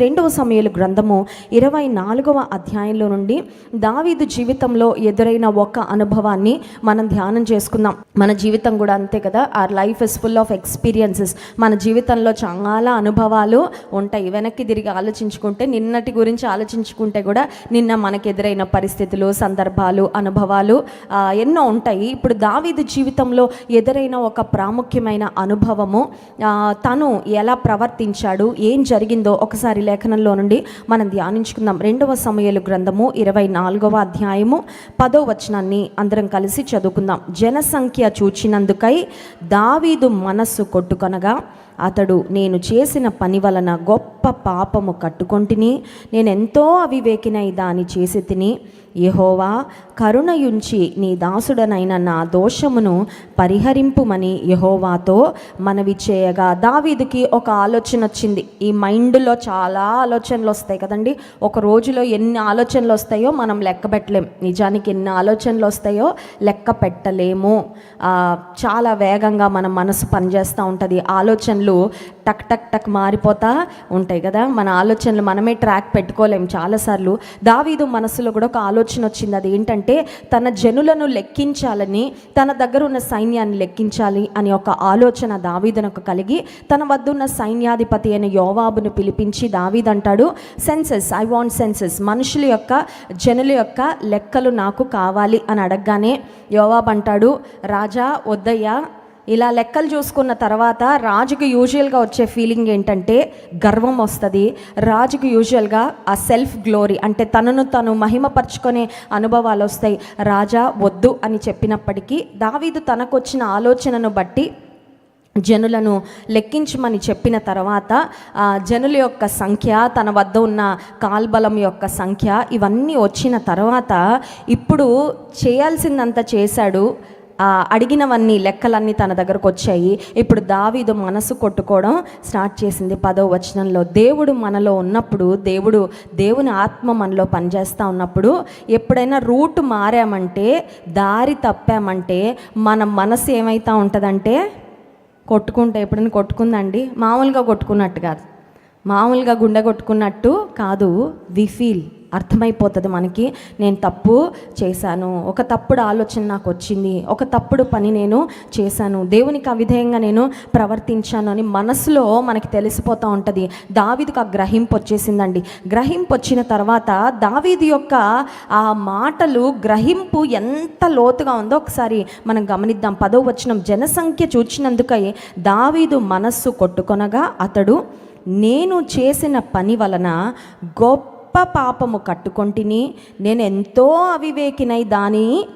రెండవ సమయాలు గ్రంథము ఇరవై నాలుగవ అధ్యాయంలో నుండి దావీదు జీవితంలో ఎదురైన ఒక అనుభవాన్ని మనం ధ్యానం చేసుకుందాం. మన జీవితం కూడా అంతే కదా. Our life is full of experiences మన జీవితంలో చాలా అనుభవాలు ఉంటాయి. వెనక్కి తిరిగి ఆలోచించుకుంటే నిన్నటి గురించి ఆలోచించుకుంటే కూడా నిన్న మనకు ఎదురైన పరిస్థితులు సందర్భాలు అనుభవాలు ఎన్నో ఉంటాయి. ఇప్పుడు దావీదు జీవితంలో ఎదురైన ఒక ప్రాముఖ్యమైన అనుభవము తను ఎలా ప్రవర్తించాడు ఏం జరిగిందో ఒకసారి లేఖనంలో నుండి మనం ధ్యానించుకుందాం. రెండవ సమయలు గ్రంథము ఇరవై నాలుగవ అధ్యాయము పదో వచనాన్ని అందరం కలిసి చదువుకుందాం. జనసంఖ్య చూచినందుకై దావీదు మనస్సు కొట్టుకొనగా అతడు నేను చేసిన పని వలన గొప్ప పాపము కట్టుకొంటిని నేను ఎంతో అవివేకినై దాని చేసి తిని యహోవా కరుణయుంచి నీ దాసుడనైన నా దోషమును పరిహరింపుమని యహోవాతో మనవి చేయగా దావీదికి ఒక ఆలోచన వచ్చింది. ఈ మైండ్లో చాలా ఆలోచనలు వస్తాయి కదండి. ఒక రోజులో ఎన్ని ఆలోచనలు వస్తాయో మనం లెక్క పెట్టలేం. నిజానికి ఎన్ని ఆలోచనలు వస్తాయో లెక్క పెట్టలేము. చాలా వేగంగా మన మనసు పనిచేస్తూ ఉంటుంది. ఆలోచనలు టక్ టక్ టక్ మారిపోతా ఉంటాయి కదా. మన ఆలోచనలు మనమే ట్రాక్ పెట్టుకోలేం చాలాసార్లు. దావీదు మనసులో కూడా ఒక ఆలోచన వచ్చింది. అది ఏంటంటే తన జనులను లెక్కించాలని తన దగ్గర ఉన్న సైన్యాన్ని లెక్కించాలి అని ఒక ఆలోచన దావీదునకు కలిగి తన వద్ద ఉన్న సైన్యాధిపతి అయిన యోవాబును పిలిపించి దావీద్ అంటాడు సెన్సెస్ ఐ వాంట్ సెన్సెస్ మనుషుల యొక్క జనుల యొక్క లెక్కలు నాకు కావాలి అని అడగగానే యోవాబ్ అంటాడు రాజా వద్దయ్యా ఇలా లెక్కలు చూసుకున్న తర్వాత రాజుకు యూజువల్గా వచ్చే ఫీలింగ్ ఏంటంటే గర్వం వస్తుంది. రాజుకు యూజువల్గా ఆ సెల్ఫ్ గ్లోరీ అంటే తనను తను మహిమపరుచుకునే అనుభవాలు వస్తాయి. రాజా వద్దు అని చెప్పినప్పటికీ దావీదు తనకొచ్చిన ఆలోచనను బట్టి జనులను లెక్కించమని చెప్పిన తర్వాత ఆ, జనుల యొక్క సంఖ్య తన వద్ద ఉన్న కాల్బలం యొక్క సంఖ్య ఇవన్నీ వచ్చిన తర్వాత ఇప్పుడు చేయాల్సిందంతా చేశాడు. అడిగినవన్నీ లెక్కలన్నీ తన దగ్గరకు వచ్చాయి. ఇప్పుడు దావీదు మనసు కొట్టుకోవడం స్టార్ట్ చేసింది పదో వచనంలో. దేవుడు మనలో ఉన్నప్పుడు దేవుడు దేవుని ఆత్మ మనలో పనిచేస్తూ ఉన్నప్పుడు ఎప్పుడైనా రూట్ మారామంటే దారి తప్పామంటే మన మనసు ఏమైతా ఉంటుందంటే కొట్టుకుంటే ఎప్పుడైనా కొట్టుకుందండి? మామూలుగా కొట్టుకున్నట్టు కాదు. మామూలుగా గుండె కొట్టుకున్నట్టు కాదు. We feel. అర్థమైపోతుంది మనకి. నేను తప్పు చేశాను. ఒక తప్పుడు ఆలోచన నాకు వచ్చింది ఒక తప్పుడు పని నేను చేశాను. దేవునికి అవిధేయంగా నేను ప్రవర్తించాను అని మనసులో మనకి తెలిసిపోతూ ఉంటుంది. దావీదుకు ఆ గ్రహింపు వచ్చేసిందండి. గ్రహింపు వచ్చిన తర్వాత దావీదు యొక్క ఆ మాటలు గ్రహింపు ఎంత లోతుగా ఉందో ఒకసారి మనం గమనిద్దాం. పదో వచనం జనసంఖ్య చూచినందుకై దావీదు మనస్సు కొట్టుకొనగా అతడు నేను చేసిన పని వలన గొప్ప పాపము కట్టుకొంటిని నేను ఎంతో అవివేకినై దాని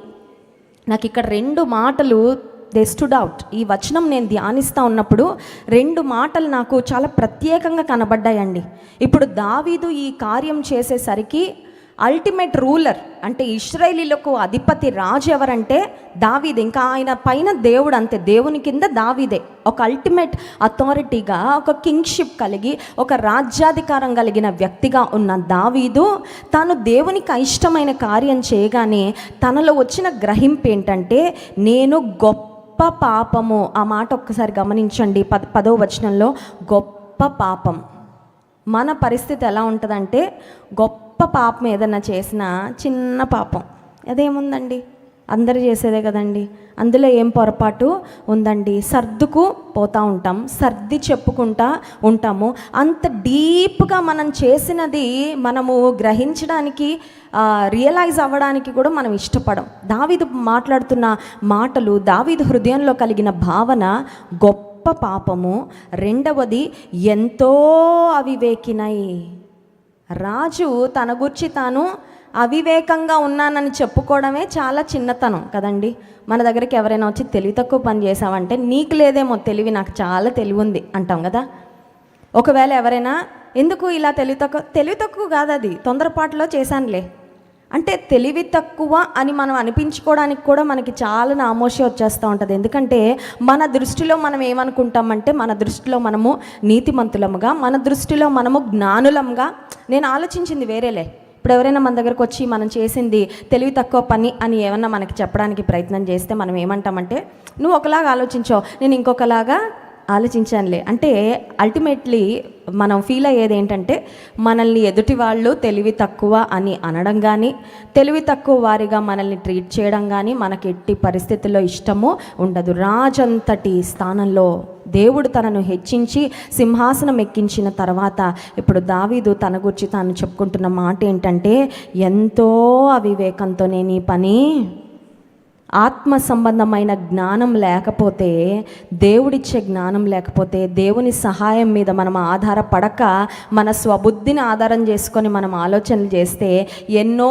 నాకు ఇక్కడ రెండు మాటలు దే స్టుడ్ అవుట్ ఈ వచనం నేను ధ్యానిస్తూ ఉన్నప్పుడు రెండు మాటలు నాకు చాలా ప్రత్యేకంగా కనబడ్డాయండి. ఇప్పుడు దావీదు ఈ కార్యం చేసేసరికి అల్టిమేట్ రూలర్ అంటే ఇస్రాయేలీలకు అధిపతి రాజు ఎవరంటే దావీదే. ఇంకా ఆయన పైన దేవుడు అంతే. దేవుని కింద దావీదే. ఒక అల్టిమేట్ అథారిటీగా ఒక కింగ్షిప్ కలిగి ఒక రాజ్యాధికారం కలిగిన వ్యక్తిగా ఉన్న దావీదు తాను దేవునికి ఇష్టమైన కార్యం చేయగానే తనలో వచ్చిన గ్రహింపు ఏంటంటే నేను గొప్ప పాపము. ఆ మాట ఒక్కసారి గమనించండి పద పదో వచనంలో. గొప్ప పాపం. మన పరిస్థితి ఎలా ఉంటుందంటే గొప్ప పాపం ఏదైనా చేసినా చిన్న పాపం. అదేముందండి? అందరు చేసేదే కదండి. అందులో ఏం పొరపాటు ఉందండి? సర్దుకు పోతూ ఉంటాం సర్ది చెప్పుకుంటా ఉంటాము. అంత డీప్గా మనం చేసినది మనము గ్రహించడానికి రియలైజ్ అవ్వడానికి కూడా మనం ఇష్టపడం. దావీదు మాట్లాడుతున్న మాటలు దావీదు హృదయంలో కలిగిన భావన గొప్ప గొప్ప పాపము. రెండవది ఎంతో అవివేకినై రాజు తన గురించి తాను అవివేకంగా ఉన్నానని చెప్పుకోవడమే చాలా చిన్నతనం కదండి. మన దగ్గరికి ఎవరైనా వచ్చి తెలివి తక్కువ పని చేసావంటే నీకు లేదేమో తెలివి నాకు చాలా తెలివి ఉంది అంటాం కదా. ఒకవేళ ఎవరైనా ఎందుకు ఇలా తెలివి తక్కువ తెలివి తక్కువ కాదు అది తొందరపాటులో చేశానులే. అంటే తెలివి తక్కువ అని మనం అనిపించుకోవడానికి కూడా మనకి చాలా నామోషి వచ్చేస్తూ ఉంటుంది. ఎందుకంటే మన దృష్టిలో మనం ఏమనుకుంటామంటే మన దృష్టిలో మనము నీతిమంతులముగా మన దృష్టిలో మనము జ్ఞానులంగా నేను ఆలోచించింది వేరేలే. ఇప్పుడు ఎవరైనా మన దగ్గరకు వచ్చి మనం చేసింది తెలివి తక్కువ పని అని ఏమన్నా మనకి చెప్పడానికి ప్రయత్నం చేస్తే మనం ఏమంటామంటే నువ్వు ఒకలాగా ఆలోచించావు నేను ఇంకొకలాగా ఆలోచించానులే. అంటే అల్టిమేట్లీ మనం ఫీల్ అయ్యేది ఏంటంటే మనల్ని ఎదుటి వాళ్ళు తెలివి తక్కువ అని అనడం కానీ తెలివి తక్కువ వారిగా మనల్ని ట్రీట్ చేయడం కానీ మనకి ఎట్టి పరిస్థితుల్లో ఇష్టము ఉండదు. రాజంతటి స్థానంలో దేవుడు తనను హెచ్చించి సింహాసనం ఎక్కించిన తర్వాత ఇప్పుడు దావీదు తన గురించి తాను చెప్పుకుంటున్న మాట ఏంటంటే ఎంతో అవివేకంతో నేను ఈ పని ఆత్మ సంబంధమైన జ్ఞానం లేకపోతే దేవుడిచ్చే జ్ఞానం లేకపోతే దేవుని సహాయం మీద మనం ఆధారపడక మన స్వబుద్ధిని ఆధారం చేసుకొని మనం ఆలోచనలు చేస్తే ఎన్నో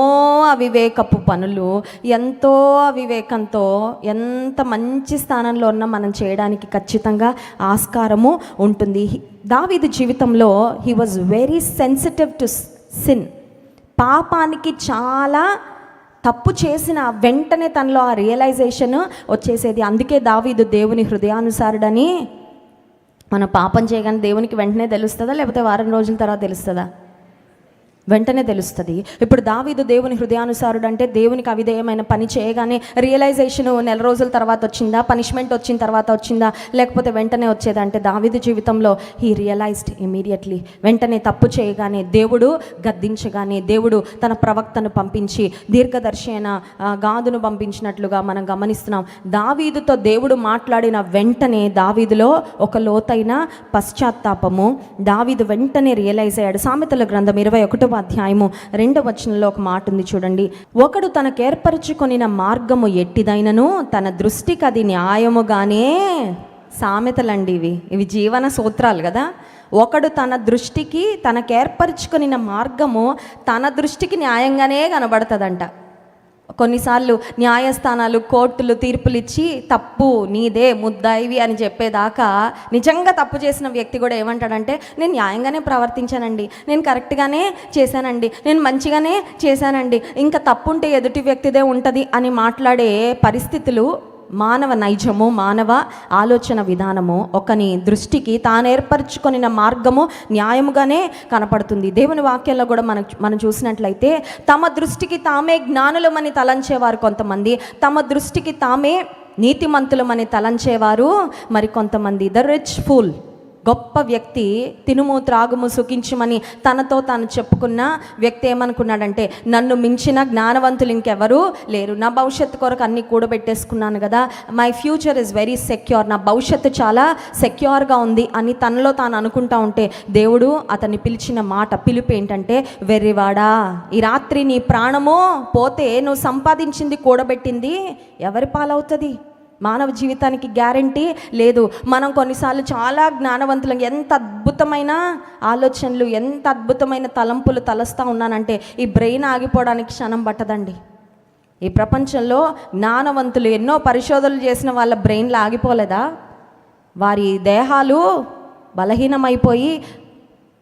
అవివేకపు పనులు ఎంతో అవివేకంతో ఎంత మంచి స్థానంలో ఉన్నా మనం చేయడానికి ఖచ్చితంగా ఆస్కారము ఉంటుంది. దావీదు జీవితంలో he was very sensitive to sin పాపానికి చాలా తప్పు చేసిన వెంటనే తనలో ఆ రియలైజేషన్ వచ్చేసేది. అందుకే దావీదు దేవుని హృదయానుసారుడని మన పాపం చేయగానే దేవునికి వెంటనే తెలుస్తుందా? లేకపోతే వారం రోజుల తర్వాత తెలుస్తుందా? వెంటనే తెలుస్తుంది. ఇప్పుడు దావీదు దేవుని హృదయానుసారుడు అంటే దేవునికి అవిధేయమైన పని చేయగానే రియలైజేషన్ నెల రోజుల తర్వాత వచ్చిందా? పనిష్మెంట్ వచ్చిన తర్వాత వచ్చిందా? లేకపోతే వెంటనే వచ్చేదంటే దావీదు జీవితంలో హీ రియలైజ్డ్ ఇమీడియట్లీ. వెంటనే తప్పు చేయగానే దేవుడు గద్దించగానే దేవుడు తన ప్రవక్తను పంపించి దీర్ఘదర్శి అయిన గాదును పంపించినట్లుగా మనం గమనిస్తున్నాం. దావీదుతో దేవుడు మాట్లాడిన వెంటనే దావీదులో ఒక లోతైన పశ్చాత్తాపము. దావీదు వెంటనే రియలైజ్ అయ్యాడు. సామెతల గ్రంథం ఇరవై ఒకటవ అధ్యాయము రెండవ వచనంలో ఒక మాట ఉంది చూడండి. ఒకడు తనకు ఏర్పరచుకొనిన మార్గము ఎట్టిదైనను తన దృష్టికి అది న్యాయముగానే సామెతలండి ఇవి. ఇవి జీవన సూత్రాలు కదా. ఒకడు తన దృష్టికి తనకేర్పరచుకుని మార్గము తన దృష్టికి న్యాయంగానే కనబడుతుందంట. కొన్నిసార్లు న్యాయస్థానాలు కోర్టులు తీర్పులు ఇచ్చి తప్పు నీదే ముద్దాయివి అని చెప్పేదాకా నిజంగా తప్పు చేసిన వ్యక్తి కూడా ఏమంటాడంటే నేను న్యాయంగానే ప్రవర్తించానండి. నేను కరెక్ట్గానే చేశానండి. నేను మంచిగానే చేశానండి. ఇంకా తప్పు ఉంటే ఎదుటి వ్యక్తిదే ఉంటుంది అని మాట్లాడే పరిస్థితులు మానవ నైజము మానవ ఆలోచన విధానము ఒకని దృష్టికి తాను ఏర్పరచుకొనిన మార్గము న్యాయముగానే కనపడుతుంది. దేవుని వాక్యాల్లో కూడా మనం మనం చూసినట్లయితే తమ దృష్టికి తామే జ్ఞానులమని తలంచేవారు కొంతమంది తమ దృష్టికి తామే నీతిమంతులమని తలంచేవారు మరి కొంతమంది. The rich fool. గొప్ప వ్యక్తి తినుము త్రాగుము సుఖించుమని తనతో తాను చెప్పుకున్న వ్యక్తి ఏమనుకున్నాడంటే నన్ను మించిన జ్ఞానవంతులు ఇంకెవరు లేరు. నా భవిష్యత్తు కొరకు అన్ని కూడబెట్టేసుకున్నాను కదా. My future is very secure నా భవిష్యత్తు చాలా సెక్యూర్గా ఉంది అని తనలో తాను అనుకుంటా ఉంటే దేవుడు అతన్ని పిలిచిన మాట పిలుపు ఏంటంటే వెర్రివాడా ఈ రాత్రి నీ ప్రాణము పోతే నువ్వు సంపాదించింది కూడబెట్టింది ఎవరి పాలవుతుంది? మానవ జీవితానికి గ్యారంటీ లేదు. మనం కొన్నిసార్లు చాలా జ్ఞానవంతులం. ఎంత అద్భుతమైన ఆలోచనలు ఎంత అద్భుతమైన తలంపులు తలస్తూ ఉన్నానంటే ఈ బ్రెయిన్ ఆగిపోవడానికి క్షణం పట్టదండి. ఈ ప్రపంచంలో జ్ఞానవంతులు ఎన్నో పరిశోధనలు చేసిన వాళ్ళ బ్రెయిన్లు ఆగిపోలేదా? వారి దేహాలు బలహీనమైపోయి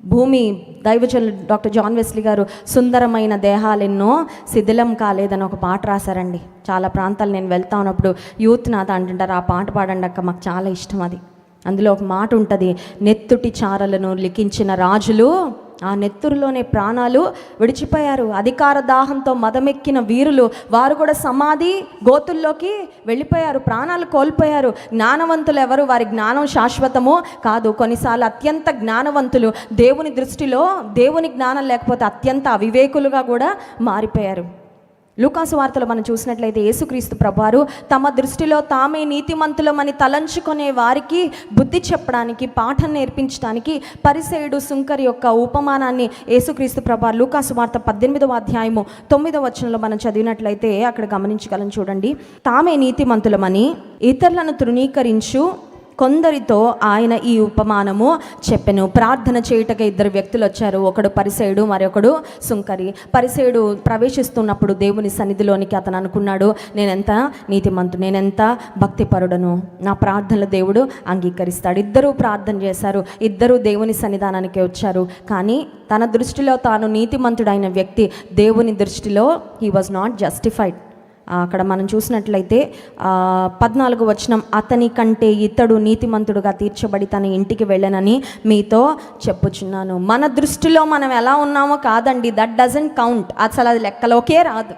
భూమి దైవజనులు డాక్టర్ జాన్ వెస్లీ గారు సుందరమైన దేహాలెన్నో శిథిలం కాలేదని ఒక పాట రాశారండి. చాలా ప్రాంతాలు నేను వెళ్తా ఉన్నప్పుడు యూత్ నాథ అంటుంటారు ఆ పాట పాడండి అక్క మాకు చాలా ఇష్టం అది. అందులో ఒక మాట ఉంటుంది నెత్తుటి చారలను లిఖించిన రాజులు ఆ నెత్తురులోనే ప్రాణాలు విడిచిపోయారు. అధికార దాహంతో మదమెక్కిన వీరులు వారు కూడా సమాధి గోతుల్లోకి వెళ్ళిపోయారు. ప్రాణాలు కోల్పోయారు. జ్ఞానవంతులు ఎవరు? వారి జ్ఞానం శాశ్వతము కాదు. కొన్నిసార్లు అత్యంత జ్ఞానవంతులు దేవుని దృష్టిలో దేవుని జ్ఞానం లేకపోతే అత్యంత అవివేకులుగా కూడా మారిపోయారు. లూకాసు వార్తలు మనం చూసినట్లయితే యేసుక్రీస్తు ప్రభువారు తమ దృష్టిలో తామే నీతిమంతులమని తలంచుకునే వారికి బుద్ధి చెప్పడానికి పాఠం నేర్పించడానికి పరిసేయుడు శుంకర్ యొక్క ఉపమానాన్ని యేసుక్రీస్తు ప్రభారు లూకాసు వార్త పద్దెనిమిదవ అధ్యాయము తొమ్మిదవ వచనంలో మనం చదివినట్లయితే అక్కడ గమనించగలం చూడండి. తామే నీతిమంతులమని ఇతరులను తృణీకరించు కొందరితో ఆయన ఈ ఉపమానము చెప్పెను. ప్రార్థన చేయుటకు ఇద్దరు వ్యక్తులు వచ్చారు. ఒకడు పరిసేయుడు మరొకడు సుంకరి. పరిసేయుడు ప్రవేశిస్తున్నప్పుడు దేవుని సన్నిధిలోనికి అతను అనుకున్నాడు నేనెంత నీతిమంతు నేనెంత భక్తిపరుడను? నా ప్రార్థనలు దేవుడు అంగీకరిస్తాడు. ఇద్దరూ ప్రార్థన చేశారు. ఇద్దరూ దేవుని సన్నిధానానికి వచ్చారు. కానీ తన దృష్టిలో తాను నీతిమంతుడైన వ్యక్తి దేవుని దృష్టిలో హీ వాజ్ నాట్ జస్టిఫైడ్ అక్కడ మనం చూసినట్లయితే పద్నాలుగు వచనం అతని కంటే ఇతడు నీతిమంతుడుగా తీర్చబడి తన ఇంటికి వెళ్ళనని మీతో చెప్పుచున్నాను. మన దృష్టిలో మనం ఎలా ఉన్నామో కాదండి దట్ డజంట్ కౌంట్ అసలు అది లెక్కలోకే రాదు.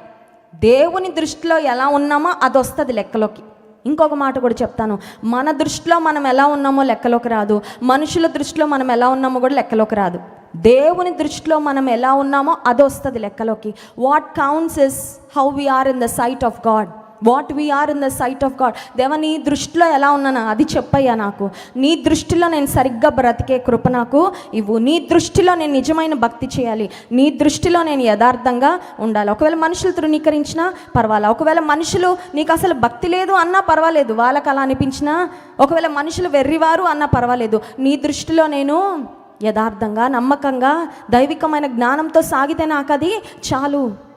దేవుని దృష్టిలో ఎలా ఉన్నామో అది వస్తుంది లెక్కలోకి. ఇంకొక మాట కూడా చెప్తాను. మన దృష్టిలో మనం ఎలా ఉన్నామో లెక్కలోకి రాదు. మనుషుల దృష్టిలో మనం ఎలా ఉన్నామో కూడా లెక్కలోకి రాదు. దేవుని దృష్టిలో మనం ఎలా ఉన్నామో అది వస్తుంది లెక్కలోకి what counts is how we are in the sight of God what we are in the sight of God దేవ నీ దృష్టిలో ఎలా ఉన్నానా అది చెప్పయ్యా నాకు. నీ దృష్టిలో నేను సరిగ్గా బ్రతికే కృప నాకు ఇవ్వు. నీ దృష్టిలో నేను నిజమైన భక్తి చేయాలి. నీ దృష్టిలో నేను యథార్థంగా ఉండాలి. ఒకవేళ మనుషులు తృణీకరించినా పర్వాలేదు ఒకవేళ మనుషులు నీకు అసలు భక్తి లేదు అన్నా పర్వాలేదు. వాళ్ళకి అలా అనిపించినా ఒకవేళ మనుషులు వెర్రివారు అన్నా పర్వాలేదు. నీ దృష్టిలో నేను యథార్థంగా నమ్మకంగా దైవికమైన జ్ఞానంతో సాగితే నాకు అది చాలు.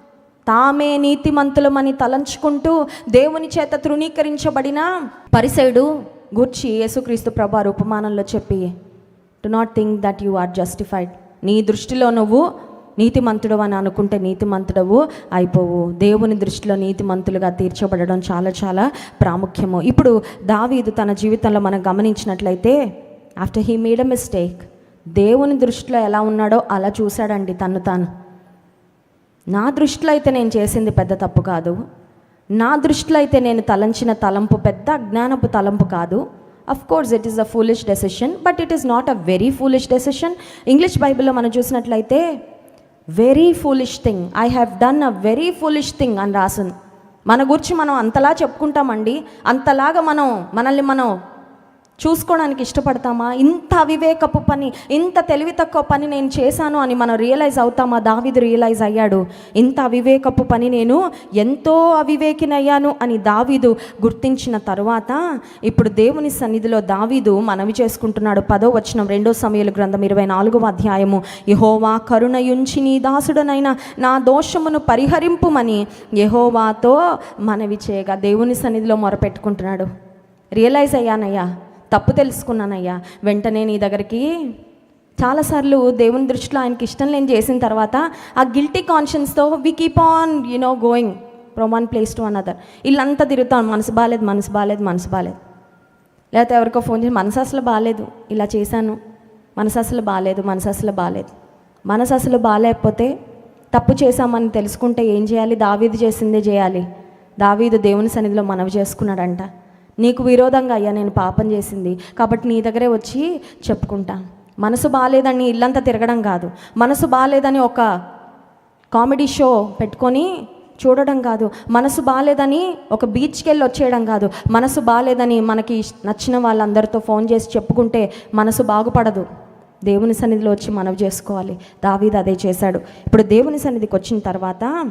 తామే నీతిమంతులమని తలంచుకుంటూ దేవుని చేత తృణీకరించబడిన పరిసైడు గూర్చి యేసుక్రీస్తు ప్రభారు ఉపమానంలో చెప్పి do not think that you are justified నీ దృష్టిలో నువ్వు నీతిమంతుడు అని అనుకుంటే నీతిమంతుడవు అయిపోవు. దేవుని దృష్టిలో నీతిమంతులుగా తీర్చబడడం చాలా చాలా ప్రాముఖ్యము. ఇప్పుడు దావీదు తన జీవితంలో మనం గమనించినట్లయితే after he made a mistake దేవుని దృష్టిలో ఎలా ఉన్నాడో అలా చూశాడండి తను తాను. నా దృష్టిలో అయితే నేను చేసింది పెద్ద తప్పు కాదు. నా దృష్టిలో అయితే నేను తలంచిన తలంపు పెద్ద అజ్ఞానపు తలంపు కాదు. Of course it is a foolish decision but it is not a very foolish decision English బైబిల్లో మనం చూసినట్లయితే very foolish thing I have done a very foolish thing అని రాసింది. మన గురించి మనం అంతలా చెప్పుకుంటామండి. అంతలాగా మనం మనల్ని మనం చూసుకోవడానికి ఇష్టపడతామా? ఇంత అవివేకపు పని ఇంత తెలివి తక్కువ పని నేను చేశాను అని మనం రియలైజ్ అవుతామా? దావీదు రియలైజ్ అయ్యాడు. ఇంత అవివేకపు పని నేను ఎంతో అవివేకినయ్యాను అని దావీదు గుర్తించిన తరువాత ఇప్పుడు దేవుని సన్నిధిలో దావీదు మనవి చేసుకుంటున్నాడు. పదో వచనం రెండో సమయాల గ్రంథం ఇరవై నాలుగవ అధ్యాయము. యహోవా కరుణయుంచి నీ దాసుడనైన నా దోషమును పరిహరింపుమని యహోవాతో మనవి చేయగా దేవుని సన్నిధిలో మొరపెట్టుకుంటున్నాడు. రియలైజ్ అయ్యానయ్యా. తప్పు తెలుసుకున్నానయ్యా. వెంటనే నీ దగ్గరికి చాలాసార్లు దేవుని దృష్టిలో ఆయనకి ఇష్టం లేని చేసిన తర్వాత ఆ guilty కాన్షియన్స్తో we keep on you know going from one place to another ఇల్లంతా తిరుగుతాం మనసు బాగాలేదు మనసు బాగాలేదు మనసు బాగాలేదు లేకపోతే ఎవరికో ఫోన్ చేసి మనసు అసలు బాగాలేదు ఇలా చేశాను. మనసు అసలు బాగాలేదు మనసు అసలు బాగాలేదు మనసు అసలు బాగాలేకపోతే తప్పు చేశామని తెలుసుకుంటే ఏం చేయాలి? దావీదు చేసిందే చేయాలి. దావీదు దేవుని సన్నిధిలో మనవి చేసుకున్నాడంట. నీకు విరోధంగా అయ్యా నేను పాపం చేసింది. కాబట్టి నీ దగ్గరే వచ్చి చెప్పుకుంటా. మనసు బాగాలేదని ఇల్లంతా తిరగడం కాదు. మనసు బాగాలేదని ఒక కామెడీ షో పెట్టుకొని చూడడం కాదు. మనసు బాగాలేదని ఒక బీచ్కి వెళ్ళి వచ్చేయడం కాదు. మనసు బాగాలేదని మనకి నచ్చిన వాళ్ళందరితో ఫోన్ చేసి చెప్పుకుంటే మనసు బాగుపడదు. దేవుని సన్నిధిలో వచ్చి మనవి చేసుకోవాలి. దావీద్ అదే చేశాడు. ఇప్పుడు దేవుని సన్నిధికి వచ్చిన తర్వాత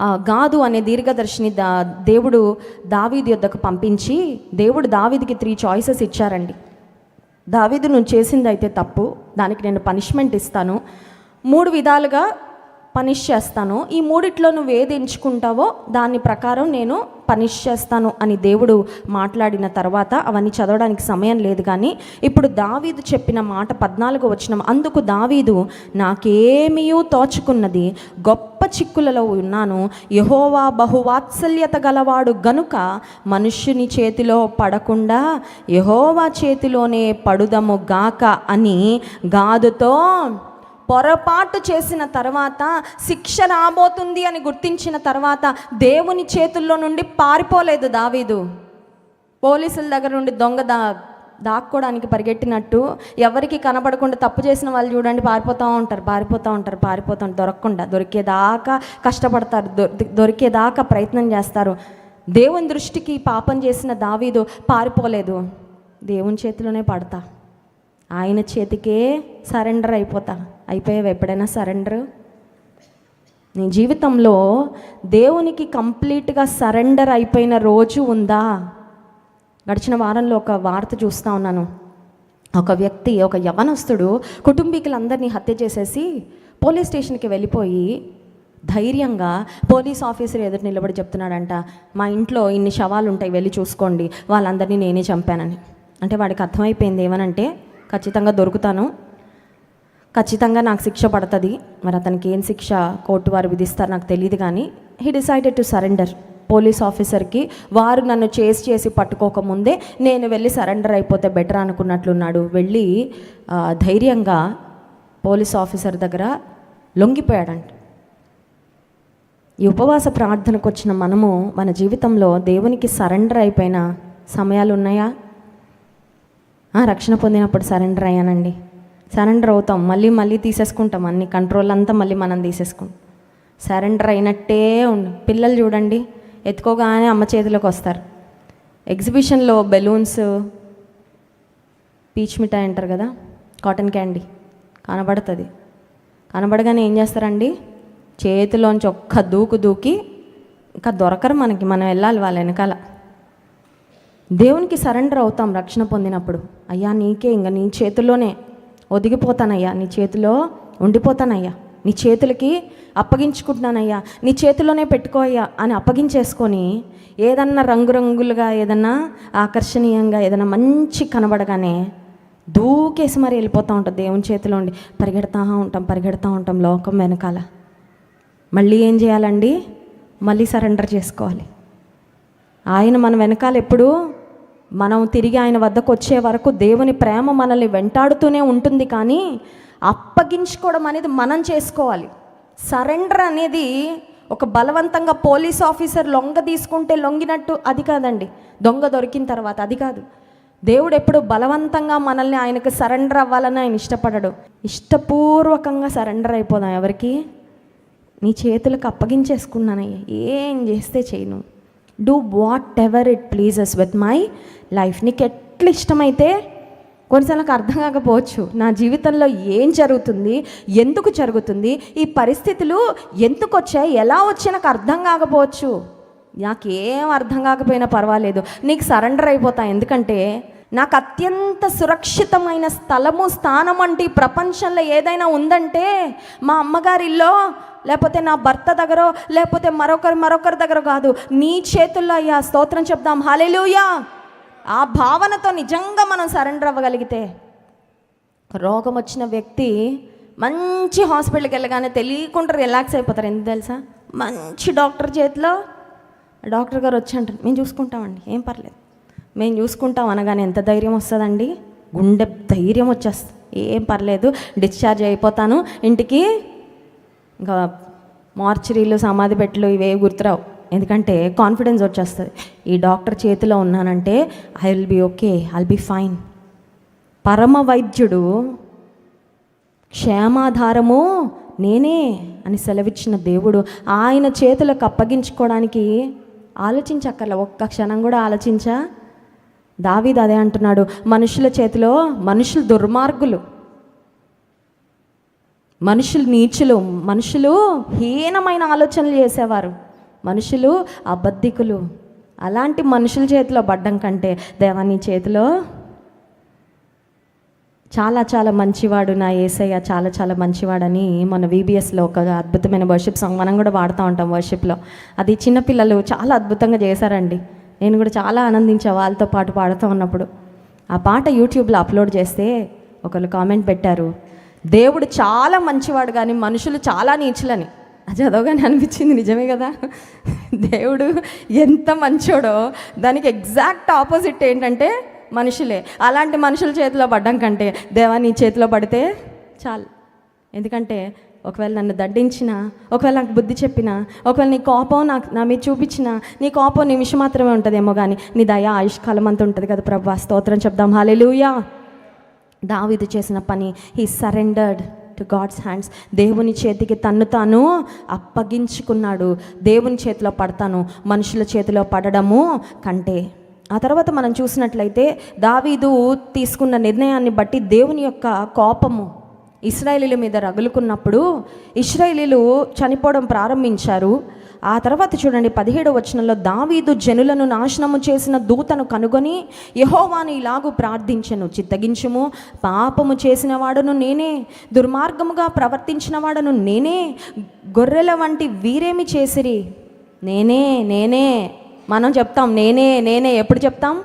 గాదు అనే దీర్ఘదర్శిని దా దేవుడు దావీది యొద్దకు పంపించి దేవుడు దావీదికి త్రీ చాయిసెస్ ఇచ్చారండి. దావీదు నువ్వు చేసింది అయితే తప్పు దానికి నేను పనిష్మెంట్ ఇస్తాను. మూడు విధాలుగా పనిష్ చేస్తాను. ఈ మూడిట్లో నువ్వు ఏది ఎంచుకుంటావో దాని ప్రకారం నేను పనిష్ చేస్తాను అని దేవుడు మాట్లాడిన తర్వాత అవన్నీ చదవడానికి సమయం లేదు కానీ ఇప్పుడు దావీదు చెప్పిన మాట పద్నాలుగు వచ్చిన అందుకు దావీదు నాకేమీయూ తోచుకున్నది గొప్ప చిక్కులలో ఉన్నాను యహోవా బహువాత్సల్యత గలవాడు గనుక మనుష్యుని చేతిలో పడకుండా యహోవా చేతిలోనే పడుదము గాక అని గాదుతో పొరపాటు చేసిన తర్వాత శిక్ష రాబోతుంది అని గుర్తించిన తర్వాత దేవుని చేతుల్లో నుండి పారిపోలేదు దావీదు. పోలీసుల దగ్గర నుండి దొంగ దా దాక్కోవడానికి పరిగెట్టినట్టు ఎవరికి కనబడకుండా తప్పు చేసిన వాళ్ళు చూడండి పారిపోతూ ఉంటారు పారిపోతూ ఉంటారు పారిపోతూ ఉంటారు దొరకకుండా దొరికేదాకా కష్టపడతారు దొరి దొరికేదాకా ప్రయత్నం చేస్తారు. దేవుని దృష్టికి పాపం చేసిన దావీదు పారిపోలేదు. దేవుని చేతిలోనే పడతా. ఆయన చేతికే సరెండర్ అయిపోతా. అయిపోయావు ఎప్పుడైనా సరెండర్? నీ జీవితంలో దేవునికి కంప్లీట్గా సరెండర్ అయిపోయిన రోజు ఉందా? గడిచిన వారంలో ఒక వార్త చూస్తూ ఉన్నాను. ఒక వ్యక్తి ఒక యవనస్తుడు కుటుంబీకులందరినీ హత్య చేసేసి పోలీస్ స్టేషన్కి వెళ్ళిపోయి ధైర్యంగా పోలీస్ ఆఫీసర్ ఎదురు నిలబడి చెప్తున్నాడంట మా ఇంట్లో ఇన్ని శవాలు ఉంటాయి వెళ్ళి చూసుకోండి. వాళ్ళందరినీ నేనే చంపానని. అంటే వాడికి అర్థమైపోయింది ఏమనంటే ఖచ్చితంగా దొరుకుతాను. ఖచ్చితంగా నాకు శిక్ష పడుతుంది. మరి అతనికి ఏం శిక్ష కోర్టు వారు విధిస్తారు నాకు తెలియదు కానీ he decided to surrender police ఆఫీసర్కి వారు నన్ను చేసి చేసి పట్టుకోకముందే నేను వెళ్ళి సరెండర్ అయిపోతే బెటర్ అనుకున్నట్లున్నాడు. వెళ్ళి ధైర్యంగా పోలీస్ ఆఫీసర్ దగ్గర లొంగిపోయాడంట. ఈ ఉపవాస ప్రార్థనకు వచ్చిన మనము మన జీవితంలో దేవునికి సరెండర్ అయిపోయిన సమయాలు ఉన్నాయా రక్షణ పొందినప్పుడు సరెండర్ అయ్యానండి. సరెండర్ అవుతాం. మళ్ళీ మళ్ళీ తీసేసుకుంటాం అన్ని కంట్రోల్ అంతా మళ్ళీ మనం తీసేసుకుంటాం. సరెండర్ అయినట్టే ఉండు. పిల్లలు చూడండి ఎత్తుకోగానే అమ్మ చేతిలోకి వస్తారు. ఎగ్జిబిషన్లో బెలూన్స్ పీచ్ మిఠాయి అంటారు కదా కాటన్ క్యాండీ కనబడుతుంది. కనబడగానే ఏం చేస్తారండి? చేతిలోంచి ఒక్క దూకు దూకి ఇంకా దొరకరు మనకి. మనం వెళ్ళాలి వాళ్ళ వెనకాల. దేవునికి సరెండర్ అవుతాం రక్షణ పొందినప్పుడు. అయ్యా నీకే ఇంకా నీ చేతిలోనే ఒదిగిపోతానయ్యా. నీ చేతిలో ఉండిపోతానయ్యా. నీ చేతులకి అప్పగించుకుంటున్నానయ్యా. నీ చేతిలోనే పెట్టుకో అయ్యా అని అప్పగించేసుకొని ఏదన్నా రంగురంగులుగా ఏదన్నా ఆకర్షణీయంగా ఏదన్నా మంచి కనబడగానే దూకేసి మరి వెళ్ళిపోతూ ఉంటుంది దేవుని చేతిలో ఉండి పరిగెడతా ఉంటాం పరిగెడతా ఉంటాం లోకం వెనకాల. మళ్ళీ ఏం చేయాలండి? మళ్ళీ సరెండర్ చేసుకోవాలి. ఆయన మన వెనకాల ఎప్పుడూ మనం తిరిగి ఆయన వద్దకు వచ్చే వరకు దేవుని ప్రేమ మనల్ని వెంటాడుతూనే ఉంటుంది కానీ అప్పగించుకోవడం అనేది మనం చేసుకోవాలి. సరెండర్ అనేది ఒక బలవంతంగా పోలీస్ ఆఫీసర్ లొంగ తీసుకుంటే లొంగినట్టు అది కాదండి. దొంగ దొరికిన తర్వాత అది కాదు. దేవుడు ఎప్పుడు బలవంతంగా మనల్ని ఆయనకు సరెండర్ అవ్వాలని ఆయన ఇష్టపడడు. ఇష్టపూర్వకంగా సరెండర్ అయిపోదాం ఎవరికి? నీ చేతులకు అప్పగించేసుకున్నానయ్యా. ఏం చేస్తే చేయను. Do whatever it pleases with my life నీకు ఎట్లా ఇష్టమైతే కొన్నిసార్లు అర్థం కాకపోవచ్చు. నా జీవితంలో ఏం జరుగుతుంది ఎందుకు జరుగుతుంది ఈ పరిస్థితులు ఎందుకు వచ్చాయి ఎలా వచ్చాయి నాకు అర్థం కాకపోవచ్చు. నాకేం అర్థం కాకపోయినా పర్వాలేదు. నీకు సరెండర్ అయిపోతా. ఎందుకంటే నాకు అత్యంత సురక్షితమైన స్థలము స్థానం అంటే ఈ ప్రపంచంలో ఏదైనా ఉందంటే మా అమ్మగారిల్లో లేకపోతే నా భర్త దగ్గర లేకపోతే మరొకరు మరొకరి దగ్గర కాదు. నీ చేతుల్లో అయ్యా స్తోత్రం చెప్దాం. హాలేలుయా ఆ భావనతో నిజంగా మనం సరెండర్ అవ్వగలిగితే రోగం వచ్చిన వ్యక్తి మంచి హాస్పిటల్కి వెళ్ళగానే తెలియకుండా రిలాక్స్ అయిపోతారు. ఎందుకు తెలుసా? మంచి డాక్టర్ చేతిలో డాక్టర్ గారు వచ్చి అంటారు మేము చూసుకుంటామండి ఏం పర్లేదు. మేము చూసుకుంటాం అనగానే ఎంత ధైర్యం వస్తుందండి? గుండె ధైర్యం వచ్చేస్తుంది. ఏం పర్లేదు డిశ్చార్జ్ అయిపోతాను. ఇంటికి ఇంకా మార్చరీలు సమాధి పెట్టలు ఇవే గుర్తురావు. ఎందుకంటే కాన్ఫిడెన్స్ వచ్చేస్తుంది. ఈ డాక్టర్ చేతిలో ఉన్నానంటే I will be okay I'll be fine పరమ వైద్యుడు క్షేమాధారము నేనే అని సెలవిచ్చిన దేవుడు ఆయన చేతులకు అప్పగించుకోవడానికి ఆలోచించక్కర్లే. ఒక్క క్షణం కూడా ఆలోచించా? దావీద్ అదే అంటున్నాడు మనుషుల చేతిలో మనుషులు దుర్మార్గులు మనుషులు నీచులు మనుషులు హీనమైన ఆలోచనలు చేసేవారు మనుషులు అబద్ధికులు. అలాంటి మనుషుల చేతిలో పడ్డం కంటే దేవాని చేతిలో చాలా చాలా మంచివాడు నా ఏసయ్య చాలా చాలా మంచివాడని మన వీబీఎస్లో ఒక అద్భుతమైన వర్షిప్ సాంగ్ మనం కూడా వాడుతూ ఉంటాం వర్షిప్లో అది చిన్నపిల్లలు చాలా అద్భుతంగా చేశారండి. నేను కూడా చాలా ఆనందించా వాళ్ళతో పాటు పాడుతూ ఉన్నప్పుడు. ఆ పాట యూట్యూబ్లో అప్లోడ్ చేస్తే ఒకళ్ళు కామెంట్ పెట్టారు దేవుడు చాలా మంచివాడు కానీ మనుషులు చాలా నీచులని. అది చదవగానే అనిపించింది నిజమే కదా? దేవుడు ఎంత మంచోడో దానికి ఎగ్జాక్ట్ ఆపోజిట్ ఏంటంటే మనుషులే. అలాంటి మనుషుల చేతిలో పడ్డం కంటే దేవా నీ చేతిలో పడితే చాలు. ఎందుకంటే ఒకవేళ నన్ను దండించిన ఒకవేళ నాకు బుద్ధి చెప్పిన ఒకవేళ నీ కోపం నాకు నా మీద చూపించిన నీ కోపం నిమిషం మాత్రమే ఉంటుందేమో కానీ నీ దయ ఆయుష్కాలం అంతా ఉంటుంది కదా ప్రభా స్తోత్రం చెప్దాం. హాలెలుయా దావీదు చేసిన పని he surrendered to God's hands దేవుని చేతికి తన్ను తాను అప్పగించుకున్నాడు. దేవుని చేతిలో పడతాను మనుషుల చేతిలో పడడము కంటే. ఆ తర్వాత మనం చూసినట్లయితే దావీదు తీసుకున్న నిర్ణయాన్ని బట్టి దేవుని యొక్క కోపము ఇస్రాయేలీల మీద రగులుకున్నప్పుడు ఇస్రాయేలీలు చనిపోవడం ప్రారంభించారు. ఆ తర్వాత చూడండి పదిహేడవ వచనంలో దావీదు జనులను నాశనము చేసిన దూతను కనుగొని యహోవాని ఇలాగు ప్రార్థించను. చిత్తగించుము పాపము చేసిన వాడను నేనే దుర్మార్గముగా ప్రవర్తించిన వాడను నేనే గొర్రెల వంటి వీరేమి చేసిరి? నేనే నేనే. మనం చెప్తాం నేనే నేనే. ఎప్పుడు చెప్తాం?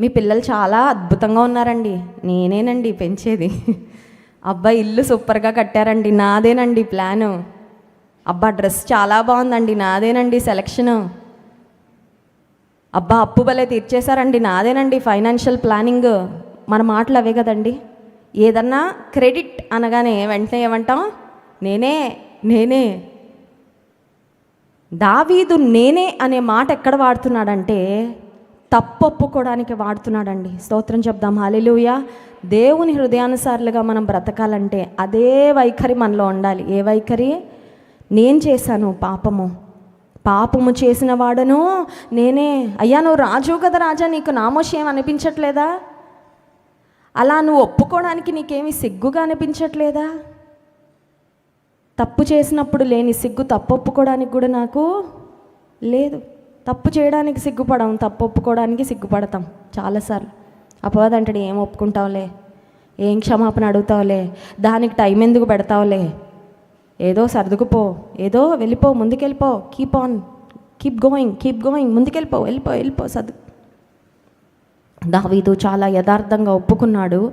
మీ పిల్లలు చాలా అద్భుతంగా ఉన్నారండి. నేనేనండి పెంచేది. అబ్బా ఇల్లు సూపర్గా కట్టారండి నాదేనండి ప్లాను. అబ్బా డ్రెస్ చాలా బాగుందండి నాదేనండి సెలక్షను. అబ్బా అప్పు భలే తీర్చేశారండి నాదేనండి ఫైనాన్షియల్ ప్లానింగ్. మన మాటలు అవే కదండి. ఏదన్నా క్రెడిట్ అనగానే వెంటనే ఏమంటాం? నేనే నేనే. దావీదు నేనే అనే మాట ఎక్కడ వాడుతున్నాడంటే తప్పొప్పుకోవడానికి వాడుతున్నాడండి. స్తోత్రం చెప్దాం. హాలిలుయ దేవుని హృదయానుసారులుగా మనం బ్రతకాలంటే అదే వైఖరి మనలో ఉండాలి. ఏ వైఖరి? నేను చేశాను పాపము. పాపము చేసిన వాడను నేనే. అయ్యా నువ్వు రాజు కదా రాజా నీకు నామోషం అనిపించట్లేదా? అలా నువ్వు ఒప్పుకోవడానికి నీకేమి సిగ్గుగా అనిపించట్లేదా? తప్పు చేసినప్పుడు లేని సిగ్గు తప్పు ఒప్పుకోవడానికి కూడా నాకు లేదు. తప్పు చేయడానికి సిగ్గుపడం తప్పు ఒప్పుకోవడానికి సిగ్గుపడతాం. చాలాసార్లు. అపవాదం అంటాడు ఏం ఒప్పుకుంటావులే? ఏం క్షమాపణ అడుగుతావులే? దానికి టైం ఎందుకు పెడతావులే? ఏదో సర్దుకుపో ఏదో వెళ్ళిపో ముందుకెళ్ళిపో keep on keep going keep going ముందుకెళ్ళిపో వెళ్ళిపో వెళ్ళిపో సర్దు. దావీదు చాలా యథార్థంగా ఒప్పుకున్నాడు.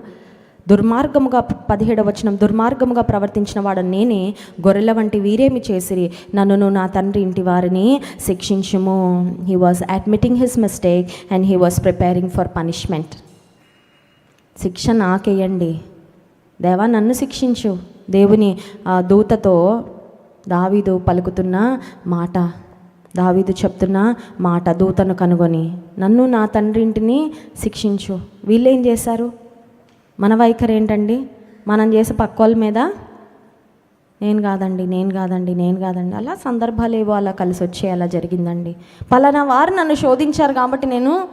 దుర్మార్గముగా పదిహేడవ వచనం దుర్మార్గముగా ప్రవర్తించిన వాడు నేనే గొర్రెల వంటి వీరేమి చేసిరి? నన్ను నా తండ్రి ఇంటి వారిని శిక్షించుము. He was admitting his mistake and he was preparing for punishment శిక్ష నాకేయండి. దేవా నన్ను శిక్షించు. దేవుని ఆ, దూతతో దావీదు పలుకుతున్న మాట దావీదు చెప్తున్న మాట దూతను కనుగొని నన్ను నా తండ్రి ఇంటిని శిక్షించు. వీళ్ళేం చేశారు? మన వైఖరి ఏంటండి? మనం చేసే పక్కోళ్ళ మీద నేను కాదండి నేను కాదండి నేను కాదండి. అలా సందర్భాలు ఏవో అలా కలిసి వచ్చే అలా జరిగిందండి. పలానా వారు నన్ను శోధించారు కాబట్టి నేను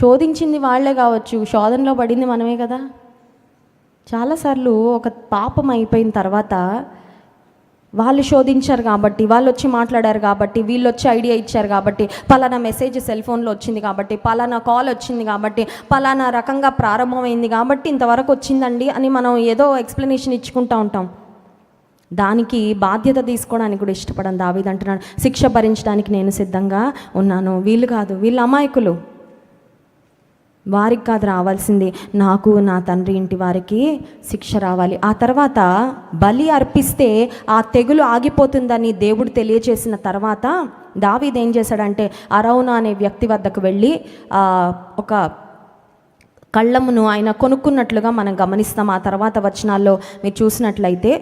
శోధించింది వాళ్ళే కావచ్చు శోధనలో పడింది మనమే కదా. చాలాసార్లు ఒక పాపం అయిపోయిన తర్వాత వాళ్ళు శోధించారు కాబట్టి వాళ్ళు వచ్చి మాట్లాడారు కాబట్టి వీళ్ళు వచ్చి ఐడియా ఇచ్చారు కాబట్టి పలానా మెసేజ్ సెల్ ఫోన్లో వచ్చింది కాబట్టి పలానా కాల్ వచ్చింది కాబట్టి పలానా రకంగా ప్రారంభమైంది కాబట్టి ఇంతవరకు వచ్చిందండి అని మనం ఏదో ఎక్స్ప్లెనేషన్ ఇచ్చుకుంటూ ఉంటాం. దానికి బాధ్యత తీసుకోవడానికి కూడా ఇష్టపడను. దావీద్ అంటున్నాడు శిక్ష భరించడానికి నేను సిద్ధంగా ఉన్నాను. వీళ్ళు కాదు వీళ్ళు అమాయకులు. వారికి కాదు రావాల్సింది. నాకు నా తండ్రి ఇంటి వారికి శిక్ష రావాలి. ఆ తర్వాత బలి అర్పిస్తే ఆ తెగులు ఆగిపోతుందని దేవుడు తెలియచేసిన తర్వాత దావీద్ ఏం చేశాడంటే అరౌనా అనే వ్యక్తి వద్దకు వెళ్ళి ఒక కళ్ళమును ఆయన కొనుక్కున్నట్లుగా మనం గమనిస్తాం. ఆ తర్వాత వచనాల్లో మీరు చూసినట్లయితే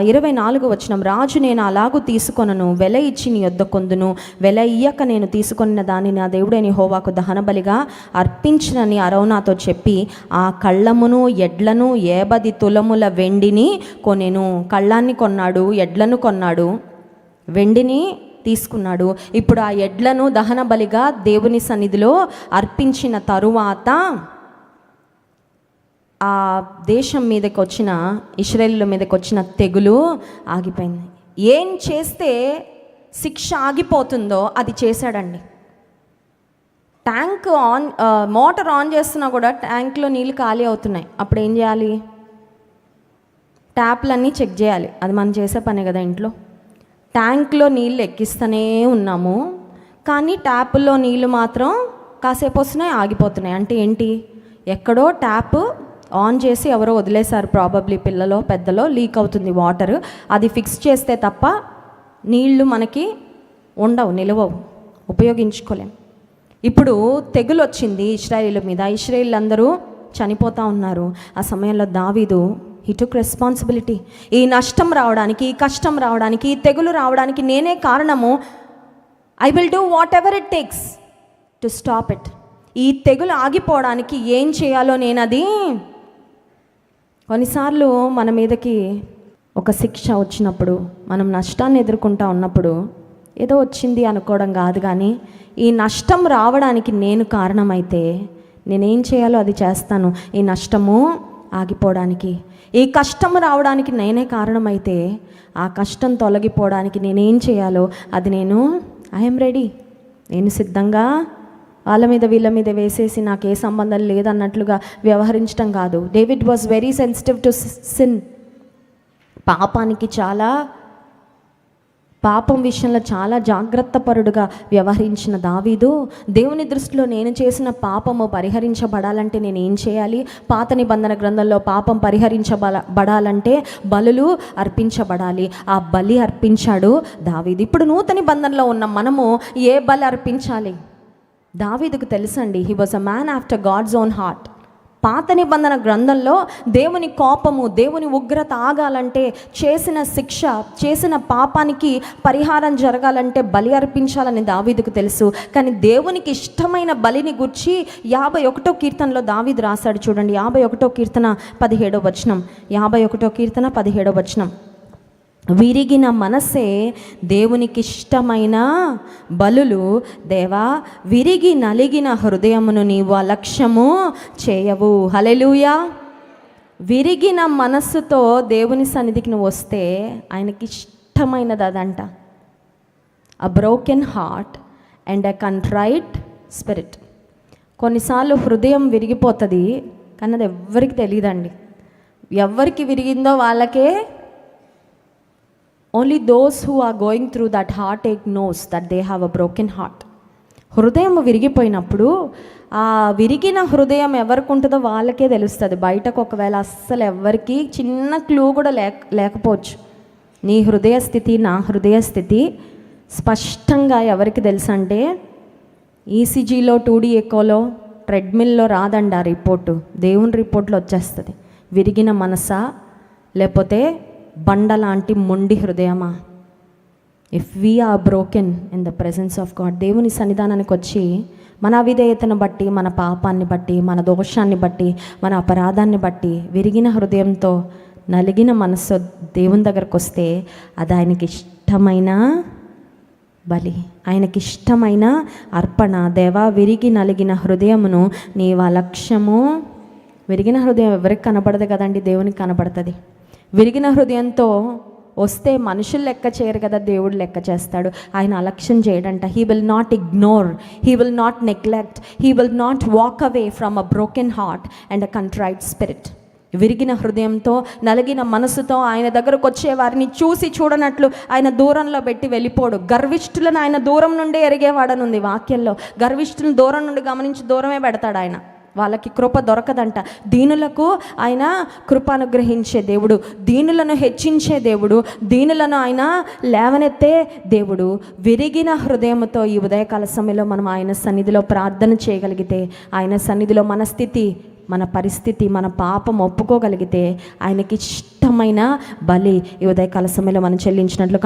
ఇరవై నాలుగు వచనం రాజు నేను అలాగూ తీసుకొనను వెల ఇచ్చి నీ యొద్ద కొందును వెల ఇయ్యక నేను తీసుకొన్న దాన్ని నా దేవుడైన హోవాకు దహనబలిగా అర్పించినని అరౌనాతో చెప్పి ఆ కళ్ళమును ఎడ్లను ఏబది తులముల వెండిని కొనెను. కళ్ళాన్ని కొన్నాడు ఎడ్లను కొన్నాడు వెండిని తీసుకున్నాడు. ఇప్పుడు ఆ ఎడ్లను దహన బలిగా దేవుని సన్నిధిలో అర్పించిన తరువాత ఆ దేశం మీదకి వచ్చిన ఇస్రాయేల్ మీదకి వచ్చిన తెగులు ఆగిపోయింది. ఏం చేస్తే శిక్ష ఆగిపోతుందో అది చేశాడండి. ట్యాంక్ ఆన్ మోటార్ ఆన్ చేస్తున్నా కూడా ట్యాంక్లో నీళ్ళు ఖాళీ అవుతున్నాయి. అప్పుడు ఏం చేయాలి? ట్యాప్లన్నీ చెక్ చేయాలి. అది మనం చేసే పనే కదా ఇంట్లో. ట్యాంక్లో నీళ్ళు ఎక్కిస్తూనే ఉన్నాము. కానీ ట్యాపుల్లో నీళ్ళు మాత్రం కాసేపు వస్తున్నాయి ఆగిపోతున్నాయి. అంటే ఏంటి? ఎక్కడో ట్యాప్ ఆన్ చేసి ఎవరో వదిలేశారు ప్రాబబ్లీ పిల్లలో పెద్దలో లీక్ అవుతుంది వాటర్ అది ఫిక్స్ చేస్తే తప్ప నీళ్ళు మనకి ఉండవు నిలవవు ఉపయోగించుకోలేం. ఇప్పుడు తెగులు వచ్చింది ఇస్రాయిల్ మీద. ఇస్రాయిల్ అందరూ చనిపోతూ ఉన్నారు. ఆ సమయంలో దావీదు హీ టుక్ రెస్పాన్సిబిలిటీ ఈ నష్టం రావడానికి ఈ కష్టం రావడానికి ఈ తెగులు రావడానికి నేనే కారణము. I will do whatever it takes to stop it ఈ తెగులు ఆగిపోవడానికి ఏం చేయాలో నేను అది కొన్నిసార్లు మన మీదకి ఒక శిక్ష వచ్చినప్పుడు మనం నష్టాన్ని ఎదుర్కొంటా ఉన్నప్పుడు ఏదో వచ్చింది అనుకోవడం కాదు కానీ ఈ నష్టం రావడానికి నేను కారణమైతే నేనేం చేయాలో అది చేస్తాను. ఈ నష్టము ఆగిపోవడానికి ఈ కష్టం రావడానికి నేనే కారణమైతే ఆ కష్టం తొలగిపోవడానికి నేనేం చేయాలో అది నేను ఐఎమ్ రెడీ నేను సిద్ధంగా వాళ్ళ మీద వీళ్ళ మీద వేసేసి నాకు ఏ సంబంధం లేదన్నట్లుగా వ్యవహరించడం కాదు. David was very sensitive to sin పాపానికి చాలా పాపం విషయంలో చాలా జాగ్రత్త పరుడుగా వ్యవహరించిన దావీదు. దేవుని దృష్టిలో నేను చేసిన పాపము పరిహరించబడాలంటే నేను ఏం చేయాలి? పాత నిబంధన గ్రంథంలో పాపం పరిహరించబడ బడాలంటే బలులు అర్పించబడాలి. ఆ బలి అర్పించాడు దావీదు. ఇప్పుడు నూతన నిబంధనలో ఉన్న మనము ఏ బలి అర్పించాలి? దావీదుకు తెలుసండి he was a man after God's own heart పాత నిబంధన గ్రంథంలో దేవుని కోపము దేవుని ఉగ్రత ఆగాలంటే చేసిన శిక్ష చేసిన పాపానికి పరిహారం జరగాలంటే బలి అర్పించాలని దావీదుకు తెలుసు. కానీ దేవునికి ఇష్టమైన బలిని గుర్చి యాభై ఒకటో కీర్తనలో దావీదు రాశాడు చూడండి యాభై ఒకటో కీర్తన పదిహేడో వచనం యాభై ఒకటో కీర్తన పదిహేడో వచనం. విరిగిన మనసే దేవునికి ఇష్టమైన బలులు. దేవా విరిగి నలిగిన హృదయమును నీవు అలక్ష్యము చేయవు. హలెలుయా విరిగిన మనస్సుతో దేవుని సన్నిధికి నువ్వు వస్తే ఆయనకి ఇష్టమైనది అదంట. A broken heart and a contrite spirit కొన్నిసార్లు హృదయం విరిగిపోతుంది కానీ అది ఎవ్వరికి తెలియదండి ఎవరికి విరిగిందో వాళ్ళకే only those who are going through that heartache knows that they have a broken heart హృదయం విరిగిపోయినప్పుడు ఆ విరిగిన హృదయం ఎవరికి ఉంటుందో వాళ్ళకే తెలుస్తుంది. బయటకు ఒకవేళ అస్సలు ఎవరికి చిన్న క్లూ కూడా లేక లేకపోవచ్చు. నీ హృదయ స్థితి నా హృదయ స్థితి స్పష్టంగా ఎవరికి తెలుసు అంటే ఈసీజీలో టూడీ ఎకోలో ట్రెడ్మిల్లో రాదండి ఆ రిపోర్టు. దేవుని రిపోర్ట్లో వచ్చేస్తుంది. విరిగిన మనసా లేకపోతే బండ లాంటి మొండి హృదయమా? If we are broken in the presence of God దేవుని సన్నిధానానికి వచ్చి మన అవిధేయతను బట్టి మన పాపాన్ని బట్టి మన దోషాన్ని బట్టి మన అపరాధాన్ని బట్టి విరిగిన హృదయంతో నలిగిన మనస్సు దేవుని దగ్గరకు వస్తే అది ఆయనకి ఇష్టమైన బలి ఆయనకి ఇష్టమైన అర్పణ. దేవా విరిగి నలిగిన హృదయమును నీ లక్ష్యము విరిగిన హృదయం ఎవరికి కనబడదు కదండి? దేవునికి కనబడుతుంది విరిగిన హృదయంతో వస్తే మనుషులు లెక్క చేయరు కదా దేవుడు లెక్క చేస్తాడు. ఆయన అలక్ష్యం చేయడంట. He will not ignore he will not neglect he will not walk away from a broken heart and a contrite spirit విరిగిన హృదయంతో నలిగిన మనసుతో ఆయన దగ్గరకు వచ్చే వారిని చూసి చూడనట్లు ఆయన దూరంలో పెట్టి వెళ్ళిపోడు. గర్విష్ఠులను ఆయన దూరం నుండే ఎరిగేవాడనుంది వాక్యంలో. గర్విష్ఠులను దూరం నుండి గమనించి దూరమే పెడతాడు ఆయన. వాళ్ళకి కృప దొరకదంట. దీనులకు ఆయన కృప అనుగ్రహించే దేవుడు దీనులను హెచ్చించే దేవుడు దీనులను ఆయన లేవనెత్తే దేవుడు. విరిగిన హృదయంతో ఈ ఉదయకాల సమయంలో మనం ఆయన సన్నిధిలో ప్రార్థన చేయగలిగితే ఆయన సన్నిధిలో మన స్థితి మన పరిస్థితి మన పాపం ఒప్పుకోగలిగితే ఆయనకి ఇష్టమైన బలి ఈ ఉదయకాల సమయంలో మనం చెల్లించినట్లు